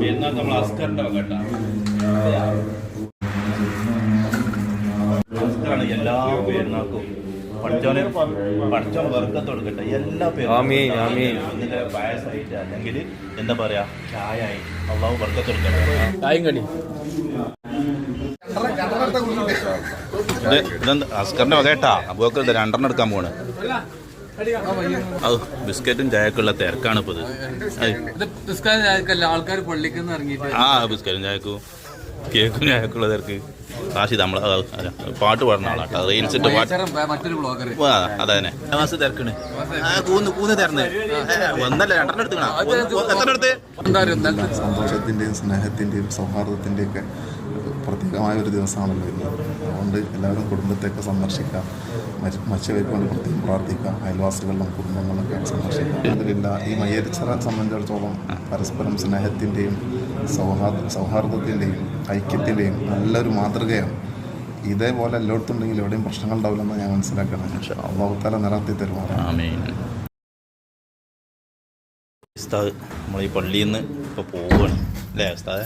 പെരുന്നാൾ നമ്മൾ അസ്കറിന്റെ കേട്ടോ? അസ്കറാണ് എല്ലാ പെരുന്നാൾക്കും പഠിച്ചോനെ പഠിച്ചോൻ വർക്കത്ത് കൊടുക്കട്ടെ. എല്ലാ ആമീൻ, ആമീൻ. ഇതിന്റെ പായസമായിട്ട് അല്ലെങ്കിൽ എന്താ പറയാ ചായ ആയി അള്ളാഹു വർക്കത്ത് കൊടുക്കട്ടെ. ചായം കടി. ഇത് ഇതെന്താ? അസ്കറിന്റെ വകേട്ടാ കേട്ടാ? അബൂക്ക് ഇത് രണ്ടെണ്ണം എടുക്കാൻ പോണ് അത് ബിസ്ക്കറ്റും ചായക്കുള്ള തിരക്കാണ് ഇപ്പൊ ഇത്. ആൾക്കാർ പള്ളിക്കുന്ന ഇറങ്ങിയിട്ട്. ആ ബിസ്ക്കറ്റും ചായക്കും കേക്കും ചായക്കുള്ള തിരക്ക്. കാശി നമ്മൾ പാട്ട് പാടുന്ന ആളാട്ടോ റീൽസിന്റെ പാട്ട്. അതന്നെ മാസം തിരക്കണ്. ആ, കൂന്ന് കൂന്ന് തിരന്ന്. ഒന്നല്ല രണ്ടെണ്ണം എടുത്തുക്കണ എത്ര എടുത്ത്. എന്താ പറയുക ഇന്നലത്തെ സന്തോഷത്തിന്റെയും ഒക്കെ പ്രത്യേകമായ ഒരു ദിവസമാണല്ലോ ഇന്ന് അതുകൊണ്ട് എല്ലാവരും കുടുംബത്തെയൊക്കെ സന്ദർശിക്കാം വേണ്ടി പ്രത്യേകം പ്രാർത്ഥിക്കാം അയൽവാസികളിലും കുടുംബങ്ങളിലൊക്കെ സന്ദർശിക്കാം അതിലില്ല ഈ മയ്യരിച്ചറെ സംബന്ധിച്ചിടത്തോളം പരസ്പരം സ്നേഹത്തിന്റെയും സൗഹാർദ്ദ സൗഹാർദ്ദത്തിന്റെയും ഐക്യത്തിന്റെയും നല്ലൊരു മാതൃകയാണ്. ഇതേപോലെ എല്ലായിടത്തും ഉണ്ടെങ്കിൽ എവിടെയും പ്രശ്നങ്ങൾ ഉണ്ടാവില്ലെന്ന് ഞാൻ മനസ്സിലാക്കണം അള്ളാഹുത്താല നിലനിർത്തി തരുമാറാണ് ഉസ്താദ് നമ്മൾ ഈ പള്ളിയിൽ നിന്ന് ഇപ്പോൾ പോവുകയാണ് അല്ലേ ഉസ്താദെ